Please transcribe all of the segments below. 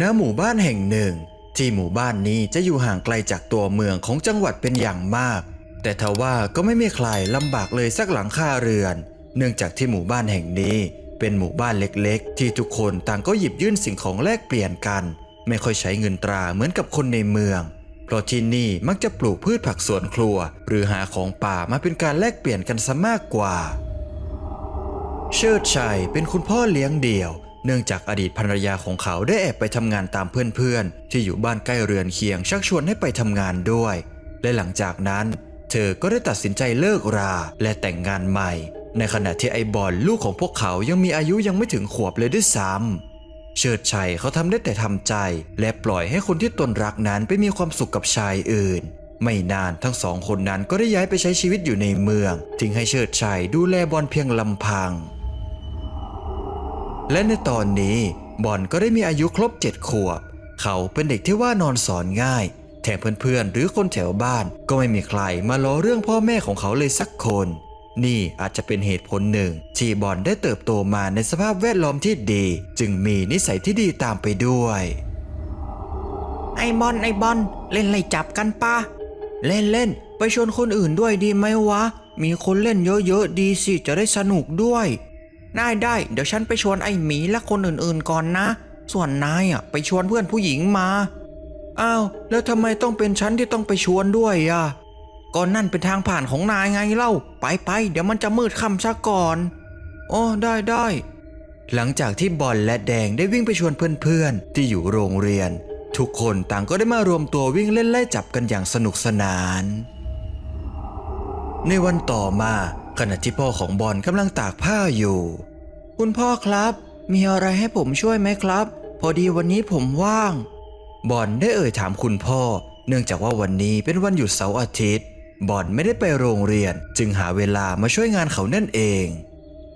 ณหมู่บ้านแห่งหนึ่ง ที่หมู่บ้านนี้จะอยู่ห่างไกลจากตัวเมืองของจังหวัดเป็นอย่างมาก แต่ทว่าก็ไม่มีใครลำบากเลยสักหลังคาเรือน เนื่องจากที่หมู่บ้านแห่งนี้ เป็นหมู่บ้านเล็กๆ ที่ทุกคนต่างก็หยิบยื่นสิ่งของแลกเปลี่ยนกัน ไม่ค่อยใช้เงินตราเหมือนกับคนในเมือง เพราะที่นี่มักจะปลูกพืชผักสวนครัว หรือหาของป่ามาเป็นการแลกเปลี่ยนกันซะมากกว่า เชิดชัยเป็นคุณพ่อเลี้ยงเดี่ยว เนื่องจากอดีตภรรยาของเขาได้แอบไปทำงานตามเพื่อนๆ ที่อยู่บ้านใกล้เรือนเคียงชักชวนให้ไปทำงานด้วย และหลังจากนั้น เธอก็ได้ตัดสินใจเลิกราและแต่งงานใหม่ ในขณะที่ไอบอลลูกของพวกเขายังมีอายุยังไม่ถึงขวบเลยด้วยซ้ำเชิดชัยเขาทำได้แต่ทำใจ และปล่อยให้คนที่ตนรักนั้นไปมีความสุขกับชายอื่นไม่นานทั้งสองคนนั้นก็ได้ย้ายไปใช้ชีวิตอยู่ในเมือง ทิ้งให้เชิดชัยดูแลบอลเพียงลำพัง และในตอนนี้บอลก็ได้มีอายุครบเจ็ดขวบ เขาเป็นเด็กที่ว่านอนสอนง่าย แถมเพื่อนๆ หรือคนแถวบ้านก็ไม่มีใครมาล้อเรื่องพ่อแม่ของเขาเลยสักคน นี่อาจจะเป็นเหตุผลหนึ่งที่บอลได้เติบโตมาในสภาพแวดล้อมที่ดี จึงมีนิสัยที่ดีตามไปด้วย ไอ้บอลไอ้บอลเล่นไล่จับกันปะเล่นเล่นไปชวนคนอื่นด้วยดีไหมวะ มีคนเล่นเยอะๆดีสิจะได้สนุกด้วย ได้ได้เดี๋ยวฉันไปชวนไอ้หมีและคนอื่นๆก่อนนะ ส่วนนายอะไปชวนเพื่อนผู้หญิงมาอ้าวแล้วทำไมต้องเป็นฉันที่ต้องไปชวนด้วยอะก่อนนั่นเป็นทางผ่านของนายไงเล่า ไปไปเดี๋ยวมันจะมืดค่ำซะก่อนอ๋อได้ได้หลังจากที่บอลและแดงได้วิ่งไปชวนเพื่อนๆ ที่อยู่โรงเรียน ทุกคนต่างก็ได้มารวมตัววิ่งเล่นไล่จับกันอย่างสนุกสนาน ในวันต่อมา ขณะที่พ่อของบอลกำลังตากผ้าอยู่ คุณพ่อครับ มีอะไรให้ผมช่วยไหมครับ พอดีวันนี้ผมว่าง บอลได้เอ่ยถามคุณพ่อ เนื่องจากว่าวันนี้เป็นวันหยุดเสาร์อาทิตย์ บอลไม่ได้ไปโรงเรียน จึงหาเวลามาช่วยงานเขานั่นเอง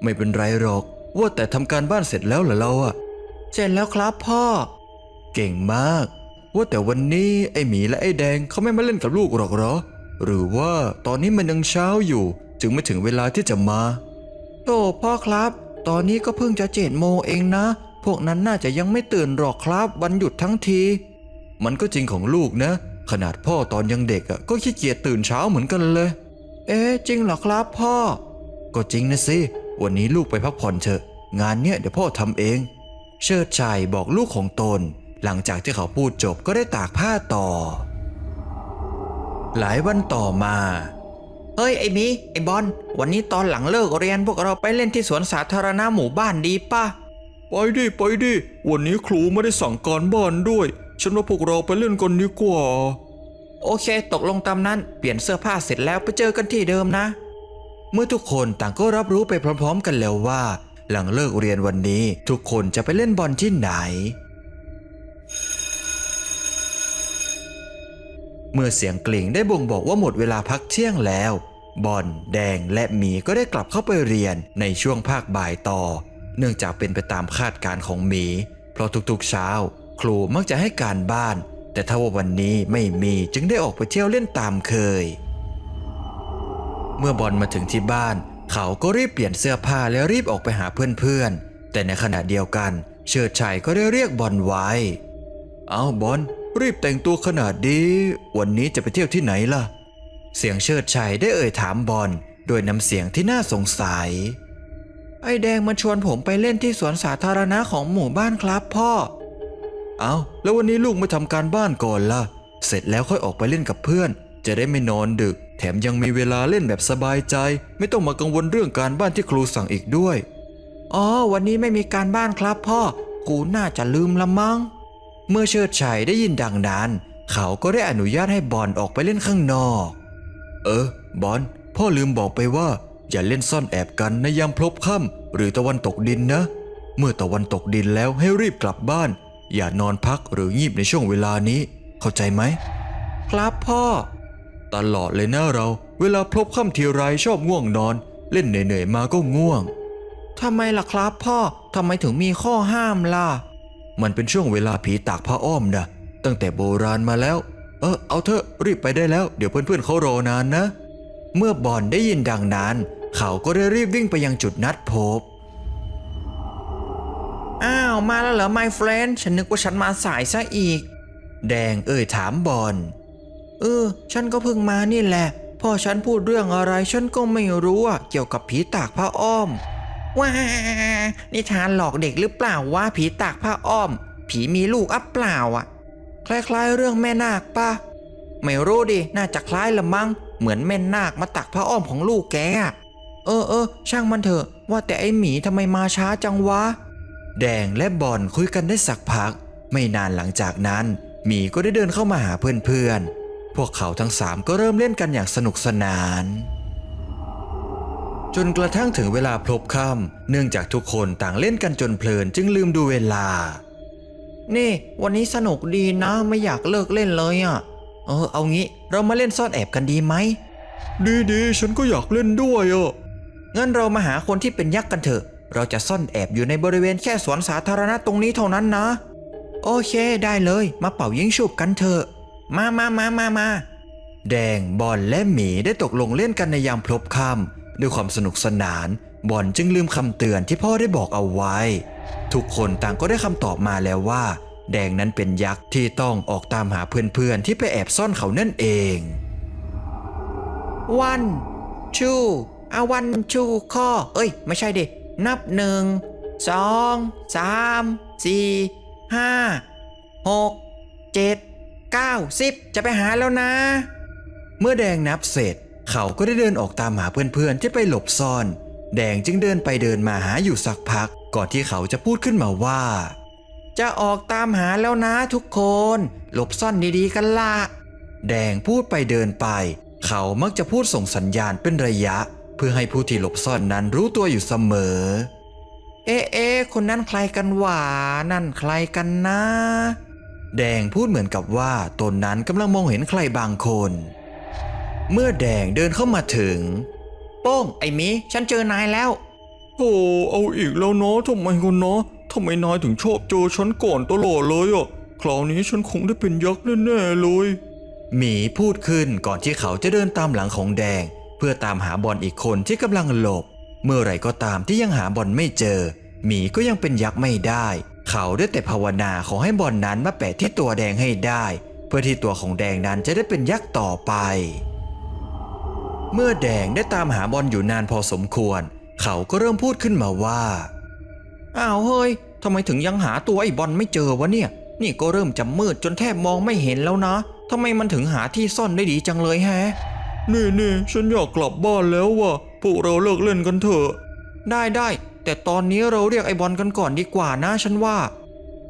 ไม่เป็นไรหรอก ว่าแต่ทำการบ้านเสร็จแล้วเหรอเราอะเสร็จแล้วครับพ่อ เก่งมาก ว่าแต่วันนี้ไอ้หมีและไอ้แดงเขาไม่มาเล่นกับลูกหรอกเหรอ หรือว่าตอนนี้มันยังเช้าอยู่ จึงไม่ถึงเวลาที่จะมาโอ้พ่อครับ ตอนนี้ก็เพิ่งจะเจ็ดโมงเองนะ พวกนั้นน่าจะยังไม่ตื่นหรอกครับวันหยุดทั้งที มันก็จริงของลูกนะ ขนาดพ่อตอนยังเด็กก็ขี้เกียจตื่นเช้าเหมือนกันเลย เอ๊จริงเหรอครับพ่อ ก็จริงนะสิ วันนี้ลูกไปพักผ่อนเถอะ งานเนี้ยเดี๋ยวพ่อทำเอง เชิดชัยบอกลูกของตน หลังจากที่เขาพูดจบก็ได้ตากผ้าต่อ หลายวันต่อมา เฮ้ยไอ้หมีไอ้บอลวันนี้ตอนหลังเลิกเรียนพวกเราไปเล่นที่สวนสาธารณะหมู่บ้านดีป่ะไปดิไปดิวันนี้ครูไม่ได้สั่งการบ้านด้วย ฉันว่าพวกเราไปเล่นกันดีกว่า โอเค ตกลงตามนั้น เปลี่ยนเสื้อผ้าเสร็จแล้วไปเจอกันที่เดิมนะ เมื่อทุกคนต่างก็รับรู้ไปพร้อม ๆ กันแล้วว่า หลังเลิกเรียนวันนี้ ทุกคนจะไปเล่นบอลที่ไหน เมื่อเสียงกลิ่งได้บ่งบอกว่าหมดเวลาพักเที่ยงแล้ว บอลแดงและหมีก็ได้กลับเข้าไปเรียนในช่วงภาคบ่ายต่อ เนื่องจากเป็นไปตามคาดการณ์ของหมี เพราะทุกๆเช้า ครูมักจะให้การบ้าน แต่ถ้าว่าวันนี้ไม่มีจึงได้ออกไปเที่ยวเล่นตามเคย เมื่อบอลมาถึงที่บ้าน เขาก็รีบเปลี่ยนเสื้อผ้าและรีบออกไปหาเพื่อนๆแต่ในขณะเดียวกัน เชิดชัยก็ได้เรียกบอลไว้ เอาบอล รีบแต่งตัวขนาดดีวันนี้จะไปเที่ยวที่ไหนล่ะ เสียงเชิดชัยได้เอ่ยถามบอลโดยน้ำเสียงที่น่าสงสัย ไอ้แดงมาชวนผมไปเล่นที่สวนสาธารณะของหมู่บ้านครับพ่อ เอาแล้ววันนี้ลูกไม่ทำการบ้านก่อนล่ะ เสร็จแล้วค่อยออกไปเล่นกับเพื่อน จะได้ไม่นอนดึก แถมยังมีเวลาเล่นแบบสบายใจ ไม่ต้องมากังวลเรื่องการบ้านที่ครูสั่งอีกด้วย อ๋อ วันนี้ไม่มีการบ้านครับพ่อ กูน่าจะลืมละมั้ง เมื่อเชิดชัยได้ยินดังนั้น เขาก็ได้อนุญาตให้บอลออกไปเล่นข้างนอก เออบอลพ่อลืมบอกไปว่า อย่าเล่นซ่อนแอบกันในยามพลบค่ำหรือตะวันตกดินนะ เมื่อตะวันตกดินแล้วให้รีบกลับบ้าน อย่านอนพักหรืองีบในช่วงเวลานี้ เข้าใจไหม ครับพ่อ ตลอดเลยนะเรา เวลาพลบค่ำทีไรชอบง่วงนอน เล่นเหนื่อยๆมาก็ง่วงทำไมล่ะครับพ่อทำไมถึงมีข้อห้ามล่ะ มันเป็นช่วงเวลาผีตากผ้าอ้อมนะตั้งแต่โบราณมาแล้ว เออเอาเถอะรีบไปได้แล้ว เดี๋ยวเพื่อนๆเขารอนานนะ เมื่อบอลได้ยินดังนั้น เขาก็ได้รีบวิ่งไปยังจุดนัดพบ อ้าว มาแล้วเหรอ my friend ฉันนึกว่าฉันมาสายซะอีก แดงเอ่ยถามบอลเออ ฉันก็เพิ่งมานี่แหละ พ่อฉันพูดเรื่องอะไรฉันก็ไม่รู้อะเกี่ยวกับผีตากผ้าอ้อม ว้านิทานหลอกเด็กหรือเปล่าว่าผีตากผ้าอ้อม ผีมีลูกอัปเปล่าอะ คล้ายๆเรื่องแม่นาคป่ะ ไม่รู้ดิ น่าจะคล้ายละมั้ง เหมือนแม่นาคมาตักผ้าอ้อมของลูกแกเออเออช่างมันเถอะ ว่าแต่ไอหมีทำไมมาช้าจังวะ แดงและบอลคุยกันได้สักพัก ไม่นานหลังจากนั้น หมีก็ได้เดินเข้ามาหาเพื่อนๆ พวกเขาทั้งสามก็เริ่มเล่นกันอย่างสนุกสนาน จนกระทั่งถึงเวลาพลบค่ำเนื่องจากทุกคนต่างเล่นกันจนเพลินจึงลืมดูเวลา นี่ วันนี้สนุกดีนะไม่อยากเลิกเล่นเลยอะ เออ เอางี้เรามาเล่นซ่อนแอบกันดีไหม ดีๆฉันก็อยากเล่นด้วยอะงั้นเรามาหาคนที่เป็นยักษ์กันเถอะ เราจะซ่อนแอบอยู่ในบริเวณแค่สวนสาธารณะตรงนี้เท่านั้นนะ โอเคได้เลย มาเป่ายิงฉุบกันเถอะ มามามามามาแดงบอลและหมีได้ตกลงเล่นกันในยามพลบค่ำ ด้วยความสนุกสนาน บอลจึงลืมคำเตือนที่พ่อได้บอกเอาไว้ ทุกคนต่างก็ได้คำตอบมาแล้วว่า แดงนั้นเป็นยักษ์ที่ต้องออกตามหาเพื่อนๆ ที่ไปแอบซ่อนเขานั่นเอง วัน ชูอาวันชูข้อ เอ้ย ไม่ใช่ดิ นับหนึ่งสองสามสี่ห้าหกเจ็ดเก้าสิบจะไปหาแล้วนะ เมื่อแดงนับเสร็จ เขาก็ได้เดินออกตามหาเพื่อนๆที่ไปหลบซ่อน แดงจึงเดินไปเดินมาหาอยู่สักพัก ก่อนที่เขาจะพูดขึ้นมาว่า จะออกตามหาแล้วนะทุกคน หลบซ่อนดีๆกันละแดงพูดไปเดินไป เขามักจะพูดส่งสัญญาณเป็นระยะ เพื่อให้ผู้ที่หลบซ่อนนั้นรู้ตัวอยู่เสมอ เอ๊ะคนนั้นใครกันหวานั่นใครกันนะ แดงพูดเหมือนกับว่าตนนั้นกำลังมองเห็นใครบางคน เมื่อแดงเดินเข้ามาถึง โป้งไอ้หมีฉันเจอนายแล้วโอ้เอาอีกแล้วเนาะทำไมกันเนาะทำไมนายถึงชอบเจอฉันก่อนตลอดเลยอะคราวนี้ฉันคงได้เป็นยักษ์แน่ๆเลยหมีพูดขึ้นก่อนที่เขาจะเดินตามหลังของแดง เพื่อตามหาบอลอีกคนที่กำลังหลบ เมื่อไหร่ก็ตามที่ยังหาบอลไม่เจอหมีก็ยังเป็นยักษ์ไม่ได้ เขาได้แต่ภาวนาขอให้บอลนั้นมาแปะที่ตัวแดงให้ได้ เพื่อที่ตัวของแดงนั้นจะได้เป็นยักษ์ต่อไป เมื่อแดงได้ตามหาบอลอยู่นานพอสมควร เขาก็เริ่มพูดขึ้นมาว่า อ้าวเฮ้ยทำไมถึงยังหาตัวไอ้บอลไม่เจอวะเนี่ย นี่ก็เริ่มจะมืดจนแทบมองไม่เห็นแล้วนะทำไมมันถึงหาที่ซ่อนได้ดีจังเลยแฮะ นี่นี่ฉันอยากกลับบ้านแล้วว่ะ พวกเราเลิกเล่นกันเถอะ ได้ได้แต่ตอนนี้เราเรียกไอ้บอลกันก่อนดีกว่านะฉันว่า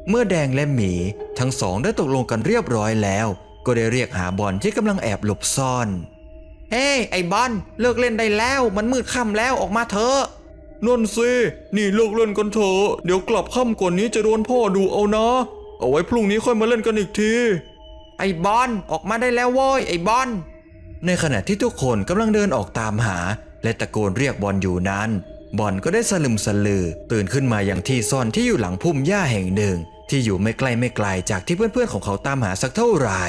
เมื่อแดงและหมีทั้งสองได้ตกลงกันเรียบร้อยแล้ว ก็ได้เรียกหาบอลที่กำลังแอบหลบซ่อน เฮ้ยไอ้บอลเลิกเล่นได้แล้ว มันมืดค่ำแล้วออกมาเถอะนั่นสินี่เลิกเล่นกันเถอะเดี๋ยวกลับค่ำกว่านี้จะโดนพ่อดูเอานะ เอาไว้พรุ่งนี้ค่อยมาเล่นกันอีกที ไอ้บอลออกมาได้แล้วโว้ยไอ้บอลในขณะที่ทุกคนกำลังเดินออกตามหา และตะโกนเรียกบอลอยู่นั้น บอลก็ได้สลึมสลือ ตื่นขึ้นมาอย่างที่ซ่อนที่อยู่หลังพุ่มหญ้าแห่งหนึ่ง ที่อยู่ไม่ใกล้ไม่ไกลจากที่เพื่อนๆของเขาตามหาสักเท่าไหร่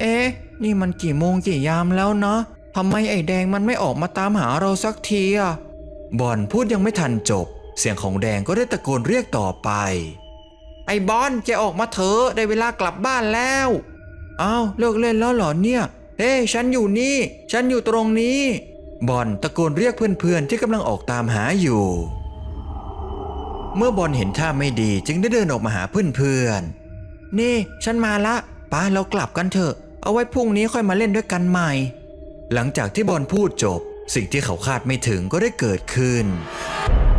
เอ๊ะ นี่มันกี่โมงกี่ยามแล้วนะทำไมไอ้แดงมันไม่ออกมาตามหาเราสักทีอะบอลพูดยังไม่ทันจบ เสียงของแดงก็ได้ตะโกนเรียกต่อไป ไอ้บอลแกออกมาเถอะได้เวลากลับบ้านแล้วอ้าวเลิกเล่นแล้วเหรอเนี่ย เฮ้ฉันอยู่นี่ ฉันอยู่ตรงนี้ บอลตะโกนเรียกเพื่อนๆที่กำลังออกตามหาอยู่ เมื่อบอลเห็นท่าไม่ดีจึงได้เดินออกมาหาเพื่อนๆนี่ ฉันมาละป้าเรากลับกันเถอะ เอาไว้พรุ่งนี้ค่อยมาเล่นด้วยกันใหม่ หลังจากที่บอลพูดจบ สิ่งที่เขาคาดไม่ถึงก็ได้เกิดขึ้น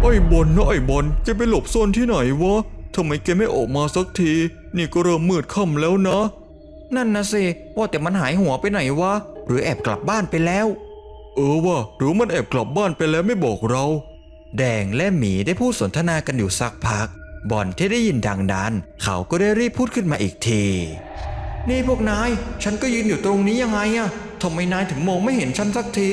ไอ้บอลนะไอ้บอลแกไปหลบซ่อนที่ไหนวะทำไมแกไม่ออกมาสักที นี่ก็เริ่มมืดค่ำแล้วนะ นั่นนะสิว่าแต่มันหายหัวไปไหนวะ หรือแอบกลับบ้านไปแล้ว เออว่ะหรือมันแอบกลับบ้านไปแล้วไม่บอกเรา แดงและหมีได้พูดสนทนากันอยู่สักพัก บอลที่ได้ยินดังนั้น เขาก็ได้รีบพูดขึ้นมาอีกที นี่พวกนาย ฉันก็ยืนอยู่ตรงนี้ยังไงอะทำไมนายถึงมองไม่เห็นฉันสักที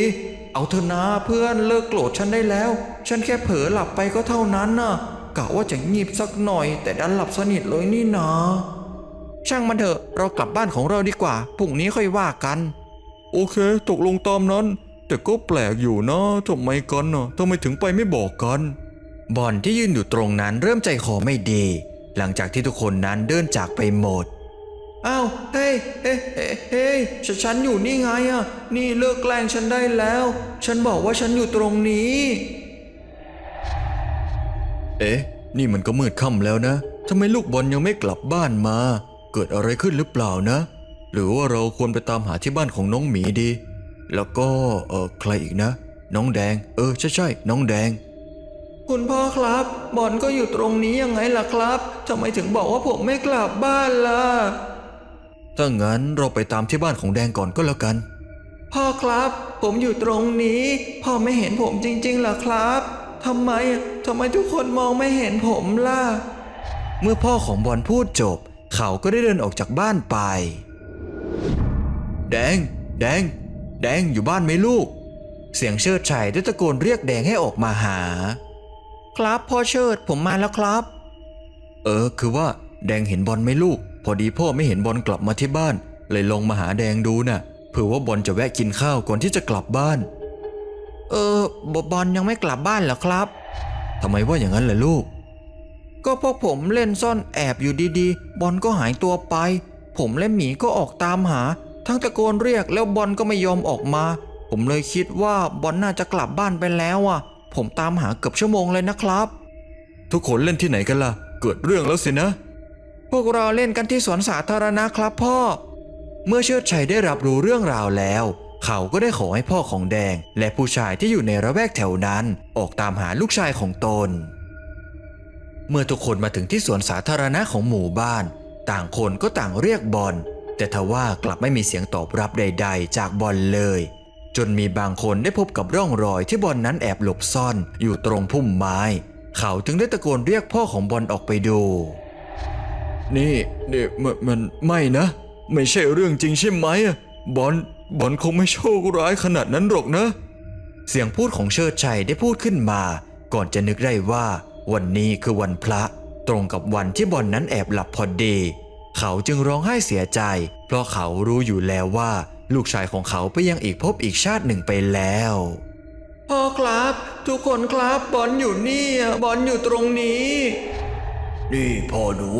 เอาเถอะนะเพื่อนเลิกโกรธฉันได้แล้ว ฉันแค่เผลอหลับไปก็เท่านั้นน่ะกะว่าจะงีบสักหน่อย แต่ดันหลับสนิทเลยนี่นะ ช่างมันเถอะเรากลับบ้านของเราดีกว่าพรุ่งนี้ค่อยว่ากัน โอเค ตกลงตามนั้น แต่ก็แปลกอยู่นะทำไมกันน่ะทำไมถึงไปไม่บอกกัน บอลที่ยืนอยู่ตรงนั้นเริ่มใจคอไม่ดี หลังจากที่ทุกคนนั้นเดินจากไปหมด อ้าวเฮ้ยเฮ้ยเฮ้ยเฮ้ยฉนฉันอยู่นี่ไงอะ นี่เลิกแกล้งฉันได้แล้ว ฉันบอกว่าฉันอยู่ตรงนี้ เอ๊ะ นี่มันก็มืดค่ำแล้วนะทำไมลูกบอลยังไม่กลับบ้านมา เกิดอะไรขึ้นหรือเปล่านะ หรือว่าเราควรไปตามหาที่บ้านของน้องหมีดี แล้วก็เออใครอีกนะ น้องแดง เออ ใช่ใช่น้องแดงคุณพ่อครับบอลก็อยู่ตรงนี้ยังไงล่ะครับทำไมถึงบอกว่าผมไม่กลับบ้านล่ะ ถ้างั้นเราไปตามที่บ้านของแดงก่อนก็แล้วกัน พ่อครับ ผมอยู่ตรงนี้ พ่อไม่เห็นผมจริงๆล่ะครับทำไมทำไมทุกคนมองไม่เห็นผมล่ะ เมื่อพ่อของบอลพูดจบ เขาก็ได้เดินออกจากบ้านไป แดง แดง แดงอยู่บ้านไหมลูก เสียงเชิดชัยได้ตะโกนเรียกแดงให้ออกมาหา ครับพ่อเชิดผมมาแล้วครับ เออคือว่า แดงเห็นบอลไหมลูก พอดีพ่อไม่เห็นบอลกลับมาที่บ้าน เลยลงมาหาแดงดูน่ะเผื่อว่าบอลจะแวะกินข้าวก่อนที่จะกลับบ้าน เออบอลยังไม่กลับบ้านเหรอครับทำไมว่าอย่างนั้นล่ะลูก ก็พวกผมเล่นซ่อนแอบอยู่ดีๆ บอลก็หายตัวไป ผมและหมีก็ออกตามหา ทั้งตะโกนเรียกแล้วบอลก็ไม่ยอมออกมา ผมเลยคิดว่าบอลน่าจะกลับบ้านไปแล้วอะ ผมตามหาเกือบชั่วโมงเลยนะครับ ทุกคนเล่นที่ไหนกันล่ะ เกิดเรื่องแล้วสินะพ วกเราเล่นกันที่สวนสาธารณะครับพ่อ เมื่อเชิดชัยได้รับรู้เรื่องราวแล้ว เขาก็ได้ขอให้พ่อของแดง และผู้ชายที่อยู่ในระแวกแถวนั้นออกตามหาลูกชายของตน เมื่อทุกคนมาถึงที่สวนสาธารณะของหมู่บ้าน ต่างคนก็ต่างเรียกบอล แต่ทว่ากลับไม่มีเสียงตอบรับใด ๆ จากบอลเลย จนมีบางคนได้พบกับร่องรอยที่บอลนั้นแอบหลบซ่อนอยู่ตรงพุ่มไม้ เขาจึงได้ตะโกนเรียกพ่อของบอลออกไปดู นี่นี่มันมันไม่นะ ไม่ใช่เรื่องจริงใช่ไหมอะบอลบอลคงไม่โชคร้ายขนาดนั้นหรอกนะ เสียงพูดของเชิดชัยได้พูดขึ้นมา ก่อนจะนึกได้ว่า วันนี้คือวันพระ ตรงกับวันที่บอลนั้นแอบหลับพอดี เขาจึงร้องไห้เสียใจ เพราะเขารู้อยู่แล้วว่า ลูกชายของเขาไปยังอีกภพอีกชาติหนึ่งไปแล้วพ่อครับ ทุกคนครับบอลอยู่นี่อะบอลอยู่ตรงนี้ นี่พ่อหนู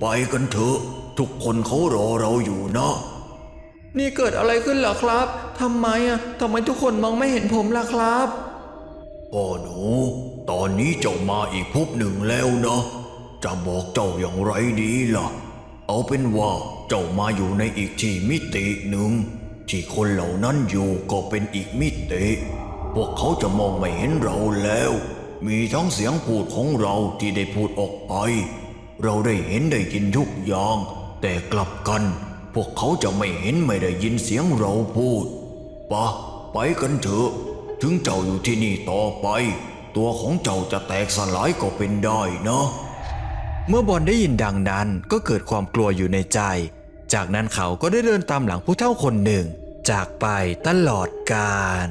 ไปกันเถอะ ทุกคนเขารอเราอยู่นะนี่เกิดอะไรขึ้นเหรอครับทำไมอะทำไมทุกคนมองไม่เห็นผมล่ะครับพ่อหนู ตอนนี้เจ้ามาอีกภพหนึ่งแล้วนะจะบอกเจ้าอย่างไรดีล่ะ เอาเป็นว่าเจ้ามาอยู่ในอีกที่มิติหนึ่ง ที่คนเหล่านั้นอยู่ก็เป็นอีกมิติ พวกเขาจะมองไม่เห็นเราแล้ว มีทั้งเสียงพูดของเราที่ได้พูดออกไป เราได้เห็นได้ยินทุกอย่าง แต่กลับกัน พวกเขาจะไม่เห็นไม่ได้ยินเสียงเราพูดปะไปกันเถอะ ถึงเจ้าอยู่ที่นี่ต่อไป ตัวของเจ้าจะแตกสลายก็เป็นได้นะเมื่อบอลได้ยินดังนั้นก็เกิดความกลัวอยู่ในใจ จากนั้นเขาก็ได้เดินตามหลังผู้เฒ่าคนหนึ่ง จากไปตลอดกาล